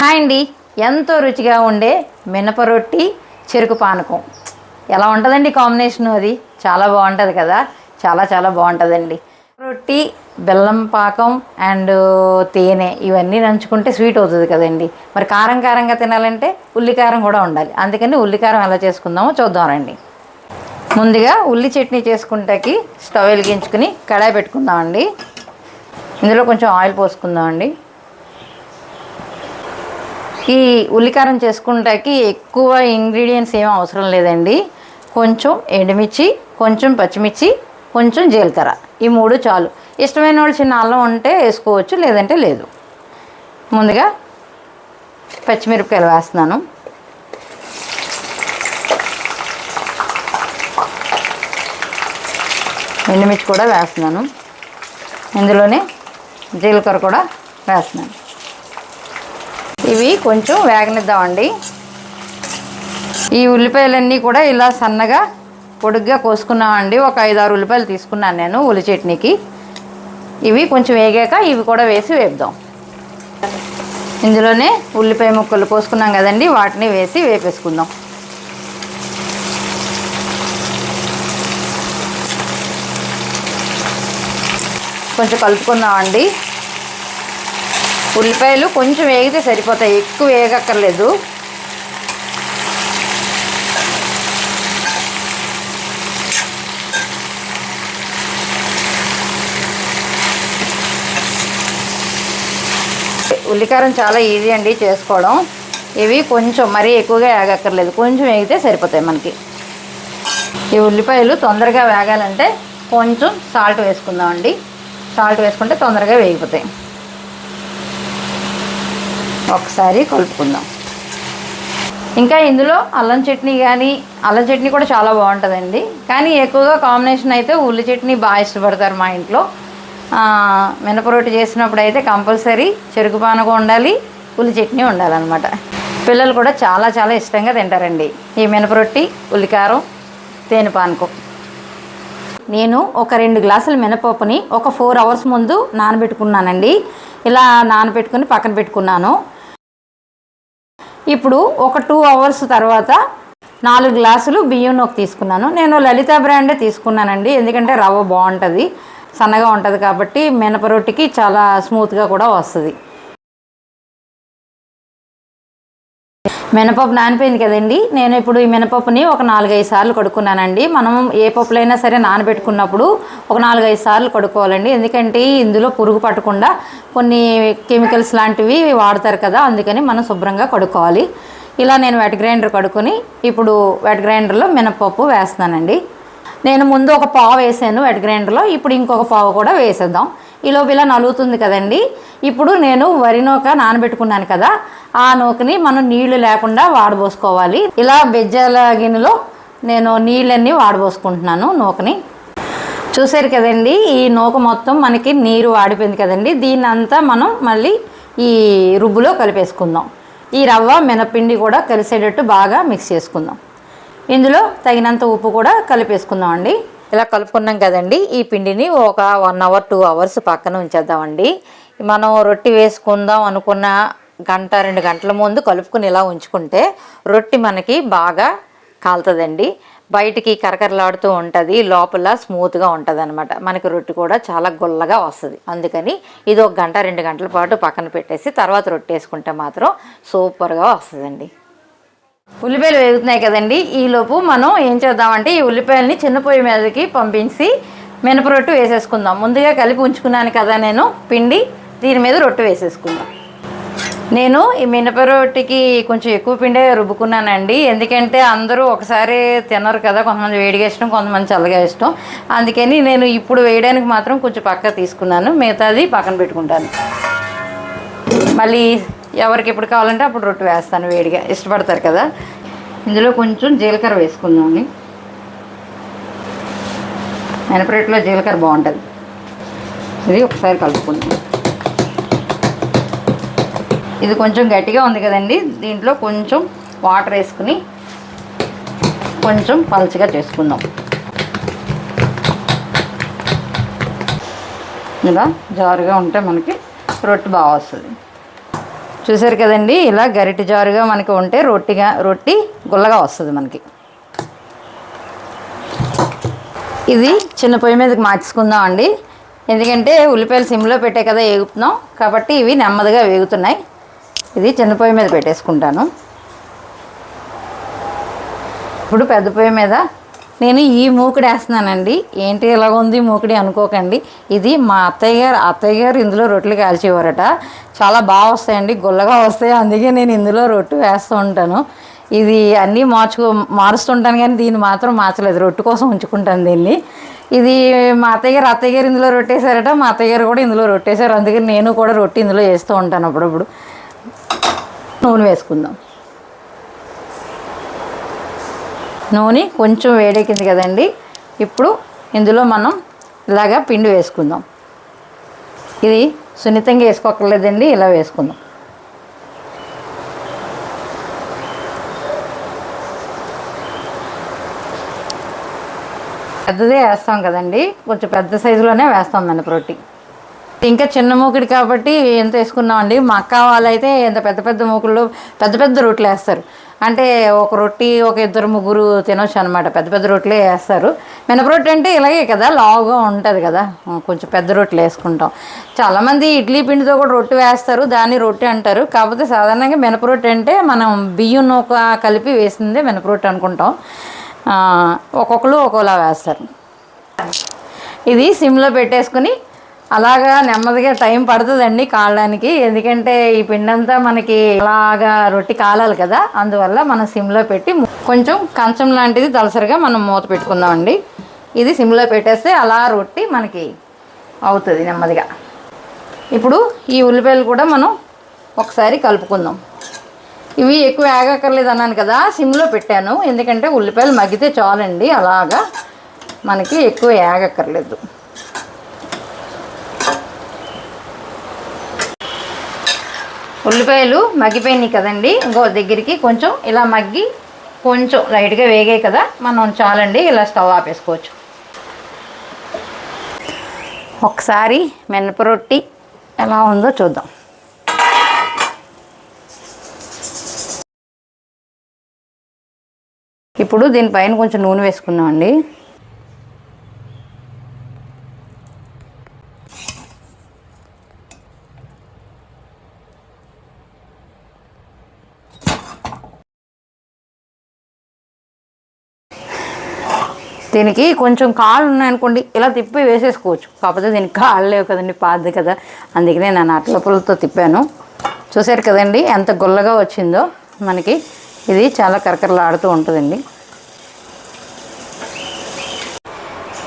Hi అండి. ఎంతో రుచిగా ఉండే మినప రొట్టి చెరుకు పానకం. ఎలా ఉంటుందండి కాంబినేషన్ అది? చాలా బాగుంటుంది కదా? చాలా చాలా బాగుంటుందండి. రొట్టి బెల్లం పాకం అండ్ తేనె ఇవన్నీ నంచుకుంటే స్వీట్ అవుతుంది కదండి. మరి కారం కారంగా తినాలంటే ఉల్లికారం కూడా ఉండాలి. అందుకని ఉల్లికారం ఎలా చేసుకుందామో చూద్దాం రండి. ముందుగా ఉల్లి చట్నీ చేసుకుంటాకి స్టవ్ వెలిగించుకుని కడాయి పెట్టుకుందామండి. ఇందులో కొంచెం ఆయిల్ పోసుకుందామండి. ఈ ఉల్లికారం చేసుకుంటాకి ఎక్కువ ఇంగ్రీడియంట్స్ ఏం అవసరం లేదండి. కొంచెం ఎండుమిర్చి కొంచెం పచ్చిమిర్చి కొంచెం జీలకర్ర. ఈ మూడు చాలు. ఇష్టమైన వాళ్ళు చిన్న అల్లం ఉంటే వేసుకోవచ్చు లేదంటే లేదు. ముందుగా పచ్చిమిరపకాయలు వేస్తున్నాను. ఎండుమిర్చి కూడా వేస్తున్నాను. ఇందులోనే జీలకర్ర కూడా వేస్తున్నాను. ఇవి కొంచెం వేగనిద్దామండి. ఈ ఉల్లిపాయలన్నీ కూడా ఇలా సన్నగా పొడుగ్గా కోసుకున్నామండి. ఒక ఐదు ఆరు ఉల్లిపాయలు తీసుకున్నాను నేను ఉల్లి చట్నీకి. ఇవి కొంచెం వేగాక ఇవి కూడా వేసి వేపుదాం. ఇందులోనే ఉల్లిపాయ ముక్కలు కోసుకున్నాం కదండి. వాటిని వేసి వేపేసుకుందాం. కొంచెం కలుపుకుందామండి. ఉల్లిపాయలు కొంచెం వేగితే సరిపోతాయి ఎక్కువ వేగక్కర్లేదు. ఉల్లికారం చాలా ఈజీ అండి చేసుకోవడం. ఇవి కొంచెం మరీ ఎక్కువగా వేగక్కర్లేదు కొంచెం వేగితే సరిపోతాయి మనకి. ఈ ఉల్లిపాయలు తొందరగా వేగాలంటే కొంచెం సాల్ట్ వేసుకుందామండి. సాల్ట్ వేసుకుంటే తొందరగా వేగిపోతాయి. ఒకసారి కలుపుకుందాం. ఇంకా ఇందులో అల్లం చట్నీ కానీ అల్లం చట్నీ కూడా చాలా బాగుంటుందండి. కానీ ఎక్కువగా కాంబినేషన్ అయితే ఉల్లి చట్నీ బాగా ఇష్టపడతారు మా ఇంట్లో. ఆ, మినపరొట్టి చేసినప్పుడు అయితే కంపల్సరీ చెరుకు పానకం ఉండాలి ఉల్లి చట్నీ ఉండాలన్నమాట. పిల్లలు కూడా చాలా చాలా ఇష్టంగా తింటారండి. ఈ మినపరొట్టి ఉల్లికారం తేనె పానకం. నేను ఒక రెండు గ్లాసుల మినపప్పుని ఒక ఫోర్ అవర్స్ ముందు నానబెట్టుకున్నానండి. ఇలా నానబెట్టుకుని పక్కన పెట్టుకున్నాను. ఇప్పుడు ఒక టూ అవర్స్ తర్వాత నాలుగు గ్లాసులు బియ్యం నూక తీసుకున్నాను. నేను లలిత బ్రాండే తీసుకున్నానండి. ఎందుకంటే రవ్వ బాగుంటుంది సన్నగా ఉంటుంది కాబట్టి మినప రొట్టికి చాలా స్మూత్గా కూడా వస్తుంది. మినపప్పు నానిపోయింది కదండి. నేను ఇప్పుడు ఈ మినపప్పుని ఒక నాలుగైదు సార్లు కడుక్కున్నానండి. మనం ఏ పప్పులైనా సరే నానబెట్టుకున్నప్పుడు ఒక నాలుగైదు సార్లు కడుక్కోవాలండి. ఎందుకంటే ఇందులో పురుగు పట్టకుండా కొన్ని కెమికల్స్ లాంటివి వాడతారు కదా అందుకని మనం శుభ్రంగా కడుక్కోవాలి. ఇలా నేను వెట్ గ్రైండర్ కడుక్కొని ఇప్పుడు వెట్ గ్రైండర్లో మినపప్పు వేస్తున్నానండి. నేను ముందు ఒక పావు వేసాను వెట్ గ్రైండర్లో ఇప్పుడు ఇంకొక పావు కూడా వేసేద్దాం. ఈలోపు ఇలా నలుగుతుంది కదండి. ఇప్పుడు నేను వరి నూక నానబెట్టుకున్నాను కదా ఆ నూకని మనం నీళ్ళు లేకుండా వాడబోసుకోవాలి. ఇలా బెజ్జల గిన్నెలో నేను నీళ్ళన్నీ వాడబోసుకుంటున్నాను నూకని. చూసారు కదండి ఈ నూక మొత్తం మనకి నీరు వాడిపోయింది కదండి. దీన్ని అంతా మనం మళ్ళీ ఈ రుబ్బులో కలిపేసుకుందాం. ఈ రవ్వ మినపిండి కూడా కలిసేటట్టు బాగా మిక్స్ చేసుకుందాం. ఇందులో తగినంత ఉప్పు కూడా కలిపేసుకుందాం అండి ఇలా కలుపుకున్నాం కదండి. ఈ పిండిని ఒక వన్ అవర్ టూ అవర్స్ పక్కన ఉంచేద్దామండి. మనం రొట్టి వేసుకుందాం అనుకున్న గంట రెండు గంటల ముందు కలుపుకుని ఇలా ఉంచుకుంటే రొట్టి మనకి బాగా కాలుతుందండి. బయటికి కరకరలాడుతూ ఉంటుంది. లోపల స్మూత్గా ఉంటుంది అనమాట మనకి రొట్టి కూడా చాలా గుల్లగా వస్తుంది. అందుకని ఇది ఒక గంట రెండు గంటల పాటు పక్కన పెట్టేసి తర్వాత రొట్టె వేసుకుంటే మాత్రం సూపర్గా వస్తుందండి. ఉల్లిపాయలు వేగుతున్నాయి కదండి. ఈలోపు మనం ఏం చేద్దామంటే ఈ ఉల్లిపాయలని చిన్న పొయ్యి మీదకి పంపించి మినపరొట్టు వేసేసుకుందాం. ముందుగా కలిపి ఉంచుకున్నాను కదా నేను. పిండి దీని మీద రొట్టె వేసేసుకుందాం. నేను ఈ మినపరొట్టికి కొంచెం ఎక్కువ పిండే రుబ్బుకున్నానండి. ఎందుకంటే అందరూ ఒకసారి తినరు కదా కొంతమంది వేడిగా ఇష్టం కొంతమంది చల్లగా ఇష్టం. అందుకని నేను ఇప్పుడు వేయడానికి మాత్రం కొంచెం పక్క తీసుకున్నాను. మిగతాది పక్కన పెట్టుకుంటాను. మళ్ళీ ఎవరికి ఎప్పుడు కావాలంటే అప్పుడు రొట్టె వేస్తాను వేడిగా. ఇష్టపడతారు కదా. ఇందులో కొంచెం జీలకర్ర వేసుకుందామని మినపరొట్టులో జీలకర్ర బాగుంటుంది. ఇది ఒకసారి కలుపుకుందాం. ఇది కొంచెం గట్టిగా ఉంది కదండి. దీంట్లో కొంచెం వాటర్ వేసుకుని కొంచెం పలుచగా చేసుకుందాం. ఇలా జారుగా ఉంటే మనకి రొట్టె బాగా వస్తుంది. చూసారు కదండి ఇలా గరిటి జారుగా మనకి ఉంటే రొట్టిగా రొట్టి గుల్లగా వస్తుంది మనకి. ఇది చిన్న పొయ్యి మీదకి మార్చుకుందాం అండి. ఎందుకంటే ఉల్లిపాయలు సిమ్లో పెట్టే కదా వేగుతున్నాం కాబట్టి ఇవి నెమ్మదిగా వేగుతున్నాయి. ఇది చిన్న పొయ్యి మీద పెట్టేసుకుంటాను. ఇప్పుడు పెద్ద పొయ్యి మీద నేను ఈ మూకుడు వేస్తున్నానండి. ఏంటి ఇలా ఉంది మూకుడి అనుకోకండి. ఇది మా అత్తయ్య గారు అత్తయ్య గారు ఇందులో రొట్టెలు కాల్చేవారట. చాలా బాగా వస్తాయండి గుల్లగా వస్తాయి. అందుకే నేను ఇందులో రొట్టె వేస్తూ ఉంటాను. ఇది అన్నీ మార్చుకో మారుస్తుంటాను కానీ దీన్ని మాత్రం మార్చలేదు. రొట్టె కోసం ఉంచుకుంటాను దీన్ని. ఇది మా అత్తయ్య గారు అత్తయ్య గారు ఇందులో రొట్టేశారట. మా అత్తయ్య గారు కూడా ఇందులో రొట్టేశారు. అందుకని నేను కూడా రొట్టె ఇందులో వేస్తూ ఉంటాను అప్పుడప్పుడు. నూనె వేసుకుందాం. నూనె కొంచెం వేడెక్కింది కదండి. ఇప్పుడు ఇందులో మనం ఇలాగా పిండి వేసుకుందాం. ఇది సున్నితంగా వేసుకోకర్లేదండి ఇలా వేసుకుందాం. పెద్దదే వేస్తాం కదండి కొంచెం పెద్ద సైజులోనే వేస్తాం మినపరొట్టి ఇంకా చిన్న మూకుడు కాబట్టి ఎంత వేసుకున్నామండి మా అక్క వాళ్ళైతే ఎంత పెద్ద పెద్ద మూకుళ్ళు పెద్ద పెద్ద రొట్టెలు వేస్తారు. అంటే ఒక రొట్టి ఒక ఇద్దరు ముగ్గురు తినొచ్చు అనమాట పెద్ద పెద్ద రొట్టెలే వేస్తారు. మినపరొట్టి అంటే ఇలాగే కదా లావుగా ఉంటుంది కదా. కొంచెం పెద్ద రొట్టెలు వేసుకుంటాం. చాలామంది ఇడ్లీ పిండితో కూడా రొట్టె వేస్తారు దాన్ని రొట్టె అంటారు. కాకపోతే సాధారణంగా మినపరొట్టి అంటే మనం బియ్యం నూక కలిపి వేసిందే మినపరొట్టి అనుకుంటాం. ఒక్కొక్కరు ఒక్కోలా వేస్తారు. ఇది సిమ్లో పెట్టేసుకుని అలాగా నెమ్మదిగా టైం పడుతుందండి కాలడానికి. ఎందుకంటే ఈ పిండంతా మనకి అలాగా రొట్టి కాలాలి కదా. అందువల్ల మనం సిమ్లో పెట్టి కొంచెం కంచం లాంటిది దలసరిగా మనం మూత పెట్టుకుందామండి. ఇది సిమ్లో పెట్టేస్తే అలా రొట్టి మనకి అవుతుంది నెమ్మదిగా. ఇప్పుడు ఈ ఉల్లిపాయలు కూడా మనం ఒకసారి కలుపుకుందాం. ఇవి ఎక్కువ ఆగక్కర్లేదు అన్నాను కదా సిమ్లో పెట్టాను. ఎందుకంటే ఉల్లిపాయలు మగ్గితే చాలండి అలాగా మనకి ఎక్కువ ఆగక్కర్లేదు. ఉల్లిపాయలు మగ్గిపోయినాయి కదండి. ఇంకో దగ్గరికి కొంచెం ఇలా మగ్గి కొంచెం లైట్గా వేగాయి కదా. మనం చాలండి ఇలా స్టవ్ ఆపేసుకోవచ్చు. ఒకసారి మినప రొట్టి ఎలా ఉందో చూద్దాం. ఇప్పుడు దీనిపైన కొంచెం నూనె వేసుకున్నామండి దీనికి కొంచెం కాళ్ళు ఉన్నాయనుకోండి ఇలా తిప్పి వేసేసుకోవచ్చు. కాకపోతే దీనికి కాళ్ళు లేవు కదండి పాతది కదా. అందుకనే నేను అట్ల పుల్లతో తిప్పాను. చూసారు కదండి ఎంత గుల్లగా వచ్చిందో మనకి. ఇది చాలా కరకరలాడుతూ ఉంటుందండి.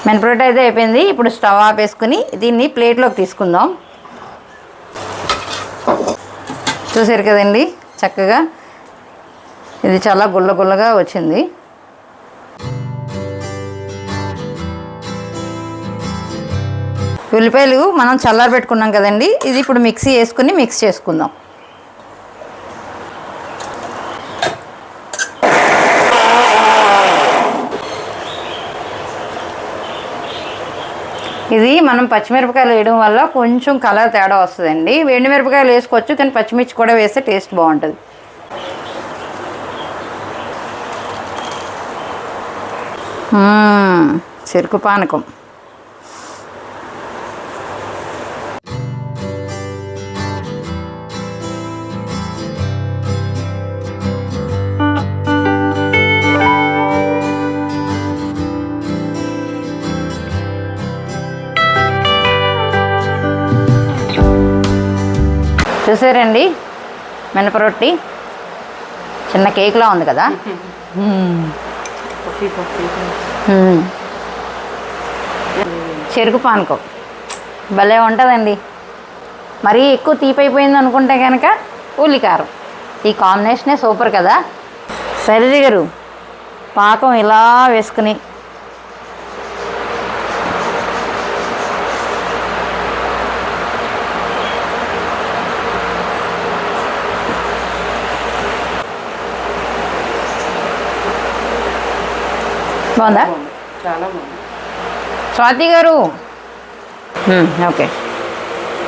మినపరొట్ట అయితే అయిపోయింది. ఇప్పుడు స్టవ్ ఆపేసుకుని దీన్ని ప్లేట్లోకి తీసుకుందాం. చూసారు కదండి చక్కగా. ఇది చాలా గుల్ల గుల్లగా వచ్చింది. ఉల్లిపాయలు మనం చల్లారి పెట్టుకున్నాం కదండి. ఇది ఇప్పుడు మిక్సీ వేసుకుని మిక్స్ చేసుకుందాం. ఇది మనం పచ్చిమిరపకాయలు వేయడం వల్ల కొంచెం కలర్ తేడా వస్తుందండి. ఎండు మిరపకాయలు వేసుకోవచ్చు కానీ పచ్చిమిర్చి కూడా వేస్తే టేస్ట్ బాగుంటుంది. చెరుకు పానకం. చూసారండి? మినపరొట్టి. చిన్న కేక్లా ఉంది కదా. చెరుకు పానకం. భలే ఉంటుందండి. మరీ ఎక్కువ తీపైపోయింది అనుకుంటే కనుక ఉల్లికారం. ఈ కాంబినేషనే సూపర్ కదా? సరిది గారు పాకం ఇలా వేసుకుని బాగుందా? చాలా బాగుంది. స్వాతి గారు? ఓకే.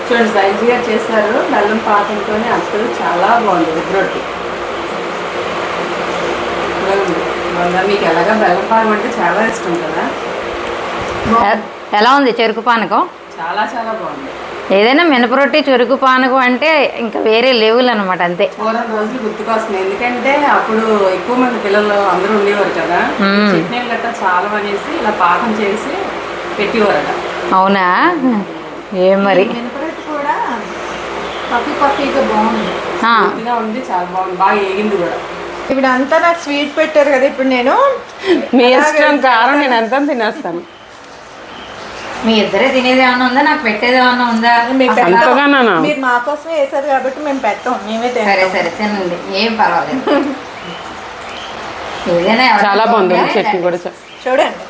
చూడండి సైజు గారు చేశారు. బెల్లం పాకంతో అసలు చాలా బాగుంది ఉప్పు రొట్టి బాగుంది. బాగుందా? మీకు ఎలాగా బెల్లం పాకం అంటే చాలా ఇష్టం కదా? ఎలా ఉంది చెరుకు పానకం? చాలా చాలా బాగుంది. ఏదైనా మినపరొట్టి చెరుకు పానకం అంటే ఇంకా వేరే లెవెల్ అనమాట అంతే. పూర్వం రోజులు గుర్తుకొస్తున్నాయి. ఎందుకంటే అప్పుడు ఎక్కువ మంది పిల్లలు అందరూ ఉండేవారు కదా. చట్నీలు గట్టా చాలా అనేసి ఇలా పాకం చేసి పెట్టేవారట. అవునా? ఏం మరి? మినపరొట్టు కూడా పఫీ పఫీగా బాగుంది. ఆ, పూర్తిగా ఉంది చాలా బాగుంది. బాగా ఏగింది కూడా. ఇప్పుడు అంతా నాకు స్వీట్ పెట్టారు కదా ఇప్పుడు నేను. మీ ఇష్టం కారం నేను ఎంత తినేస్తాను? మీ ఇద్దరే తినేది ఏమన్నా ఉందా? నాకు పెట్టేది ఏమన్నా ఉందా. అంతగానా? మీరు మా కోసమే వేసారు కాబట్టి మేము పెట్టాం. మేమే సరే సరే తినండి. ఏం పర్వాలేదు. ఏదైనా చాలా బాగుంది. చట్నీ కూడా చూడండి.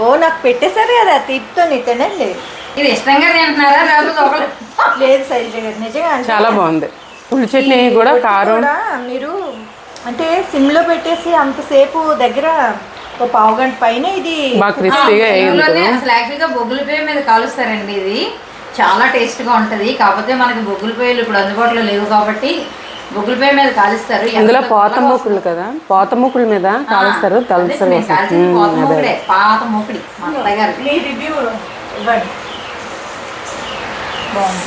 ఓ నాకు పెట్టేశారు కదా తీపితో తినండి. ఇది ఇష్టంగా తింటున్నారా? లేకపోతే లేదు గారు నిజంగా అంటే చాలా బాగుంది. ఉల్లి చట్నీ కూడా కారం. మీరు అంటే సిమ్లో పెట్టేసి అంతసేపు దగ్గర పావు గంట పైన ఇది బాగా క్రిస్పీగా అసలు యాక్చువల్గా బొగ్గుల పొయ్యి మీద కాలుస్తారండి ఇది. చాలా టేస్ట్గా ఉంటుంది. కాకపోతే మనకి బొగ్గుల పొయ్యిలు ఇప్పుడు అందుబాటులో లేవు కాబట్టి బొగ్గుల పొయ్యి మీద కాలుస్తారు. ఇందులో పోత. మూకులు కదా? పోత మూకుల మీద కాలుస్తారు తలసరి పోత మూకుడే మా అత్తగారు రివ్యూ ఇవ్వండి. బాగుంది.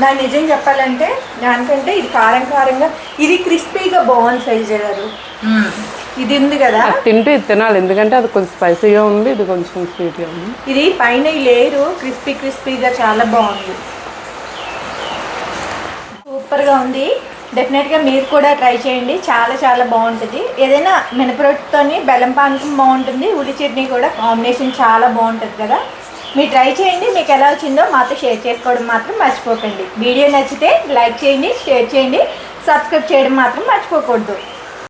నాకు నిజం చెప్పాలంటే దానికంటే ఇది కారం కారంగా ఇది క్రిస్పీగా బాగుంది శైలజ గారు. ఇది ఉంది కదా తింటూ ఇది తినాలి. ఎందుకంటే అది కొంచెం స్పైసీగా ఉంది ఇది కొంచెం స్వీట్గా ఉంది. ఇది పైన ఈ లేరు క్రిస్పీ క్రిస్పీగా చాలా బాగుంది. సూపర్గా ఉంది. డెఫినెట్గా మీరు కూడా ట్రై చేయండి. చాలా చాలా బాగుంటుంది. ఏదైనా మినపరొట్టుతోని బెల్లం పానకం బాగుంటుంది ఉల్లి చట్నీ కూడా కాంబినేషన్ చాలా బాగుంటుంది కదా. మీరు ట్రై చేయండి. మీకు ఎలా వచ్చిందో మాతో షేర్ చేసుకోవడం మాత్రం మర్చిపోకండి. వీడియో నచ్చితే లైక్ చేయండి షేర్ చేయండి. సబ్స్క్రైబ్ చేయడం మాత్రం మర్చిపోకూడదు.